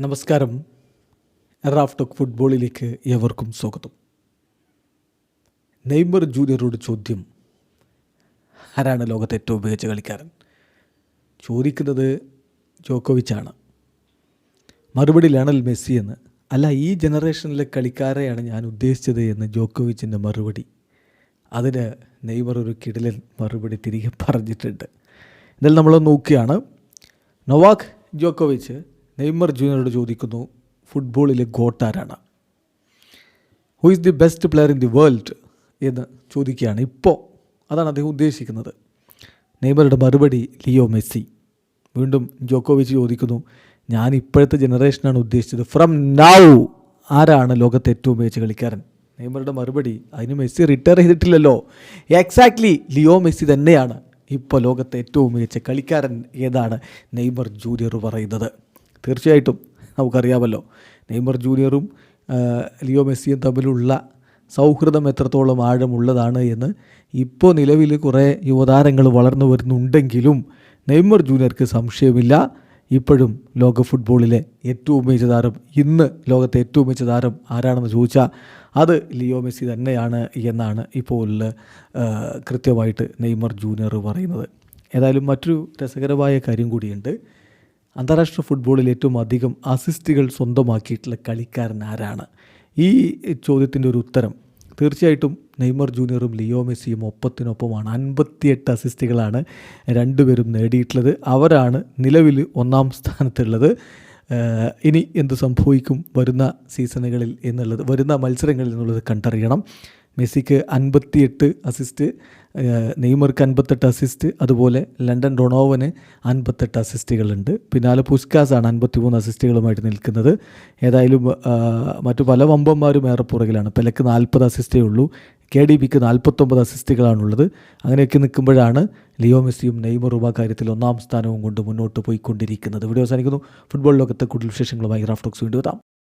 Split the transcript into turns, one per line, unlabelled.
നമസ്കാരം. റാഫ്ടോക്ക് ഫുട്ബോളിലേക്ക് ഏവർക്കും സ്വാഗതം. നെയ്മർ ജൂനിയറോട് ചോദ്യം. ആരാണ് ലോകത്തെ ഏറ്റവും മികച്ച കളിക്കാരൻ? ചോദിക്കുന്നത് ജോക്കോവിച്ചാണ്. മറുപടി ലയണൽ മെസ്സി എന്ന് അല്ല ഈ ജനറേഷനിലെ കളിക്കാരെയാണ് ഞാൻ ഉദ്ദേശിച്ചത് എന്ന് ജോക്കോവിച്ചിന്റെ മറുപടി. അതിന് നെയ്മർ ഒരു കിടിലൻ മറുപടി തിരികെ പറഞ്ഞിട്ടുണ്ട്. എന്നാൽ നമ്മൾ നോക്കുകയാണ് നൊവാക് ജോക്കോവിച്ച് നെയ്മർ ജൂനിയറോട് ചോദിക്കുന്നു ഫുട്ബോളിലെ ഗോട്ടാരാണ് who is the best player in the world എന്ന് ചോദിക്കുകയാണ് ഇപ്പോൾ. അതാണ് അദ്ദേഹം ഉദ്ദേശിക്കുന്നത്. നെയ്മറുടെ മറുപടി ലിയോ മെസ്സി. വീണ്ടും ജോക്കോവിച്ച് ചോദിക്കുന്നു ഞാൻ ഇപ്പോഴത്തെ ജനറേഷനാണ് ഉദ്ദേശിച്ചത്. ഫ്രം നൗ ആരാണ് ലോകത്തെ ഏറ്റവും മികച്ച കളിക്കാരൻ? നെയ്മറുടെ മറുപടി അതിന് മെസ്സി റിട്ടയർ ചെയ്തിട്ടില്ലല്ലോ. എക്സാക്ട്ലി ലിയോ മെസ്സി തന്നെയാണ് ഇപ്പോൾ ലോകത്തെ ഏറ്റവും മികച്ച കളിക്കാരൻ ഏതാണ് നെയ്മർ ജൂനിയർ പറയുന്നത്. തീർച്ചയായിട്ടും നമുക്കറിയാമല്ലോ. നെയ്മർ ജൂനിയറും ലിയോ മെസ്സിയും തമ്മിലുള്ള സൗഹൃദം എത്രത്തോളം ആഴമുള്ളതാണ് എന്ന് ഇപ്പോൾ നിലവിൽ കുറേ യുവതാരങ്ങൾ വളർന്നു വരുന്നുണ്ടെങ്കിലും നെയ്മർ ജൂനിയർക്ക് സംശയമില്ല. ഇപ്പോഴും ലോക ഫുട്ബോളിലെ ഏറ്റവും മികച്ച താരം ഇന്ന് ലോകത്തെ ഏറ്റവും മികച്ച താരം ആരാണെന്ന് ചോദിച്ചാൽ അത് ലിയോ മെസ്സി തന്നെയാണ് എന്നാണ് ഇപ്പോൾ കൃത്യമായിട്ട് നെയ്മർ ജൂനിയർ പറയുന്നത്. ഏതായാലും മറ്റൊരു രസകരമായ കാര്യം കൂടിയുണ്ട്. അന്താരാഷ്ട്ര ഫുട്ബോളിൽ ഏറ്റവും അധികം അസിസ്റ്റുകൾ സ്വന്തമാക്കിയിട്ടുള്ള കളിക്കാരൻ ആരാണ്? ഈ ചോദ്യത്തിന്റെ ഒരു ഉത്തരം തീർച്ചയായിട്ടും നെയ്മർ ജൂനിയറും ലിയോ മെസ്സിയും ഒപ്പത്തിനൊപ്പമാണ്. അൻപത്തിയെട്ട് അസിസ്റ്റുകളാണ് രണ്ടുപേരും നേടിയിട്ടുള്ളത്. അവരാണ് നിലവിൽ ഒന്നാം സ്ഥാനത്തുള്ളത്. ഇനി എന്ത് സംഭവിക്കും വരുന്ന സീസണുകളിൽ എന്നുള്ളത് വരുന്ന മത്സരങ്ങളിൽ എന്നുള്ളത് കണ്ടറിയണം. മെസ്സിക്ക് അൻപത്തിയെട്ട് അസിസ്റ്റ് നെയ്മർക്ക് അൻപത്തെട്ട് അസിസ്റ്റ് അതുപോലെ ലണ്ടൻ റൊണോവന് അൻപത്തെട്ട് അസിസ്റ്റുകളുണ്ട് പിന്നാലെ പുസ്കാസാണ് അൻപത്തിമൂന്ന് അസിസ്റ്റുകളുമായിട്ട് നിൽക്കുന്നത്. ഏതായാലും മറ്റു പല വമ്പന്മാരും ഏറെ പുറകിലാണ് പെലക്ക് നാൽപ്പത് അസിസ്റ്റേ ഉള്ളൂ കെ ഡി ബിക്ക് നാൽപ്പത്തൊമ്പത് അസിസ്റ്റുകളാണുള്ളത്. അങ്ങനെയൊക്കെ നിൽക്കുമ്പോഴാണ് ലിയോ മെസ്സിയും നെയ്മറും ആ കാര്യത്തിൽ ഒന്നാം സ്ഥാനവും കൊണ്ട് മുന്നോട്ട് പോയിക്കൊണ്ടിരിക്കുന്നത്. ഇവിടെ അവസാനിക്കുന്നു. ഫുട്ബോൾ ലോകത്തെ കൂടുതൽ വിശേഷങ്ങളുമായി റാഫ്റ്റോക്സ് വീണ്ടും എത്താം.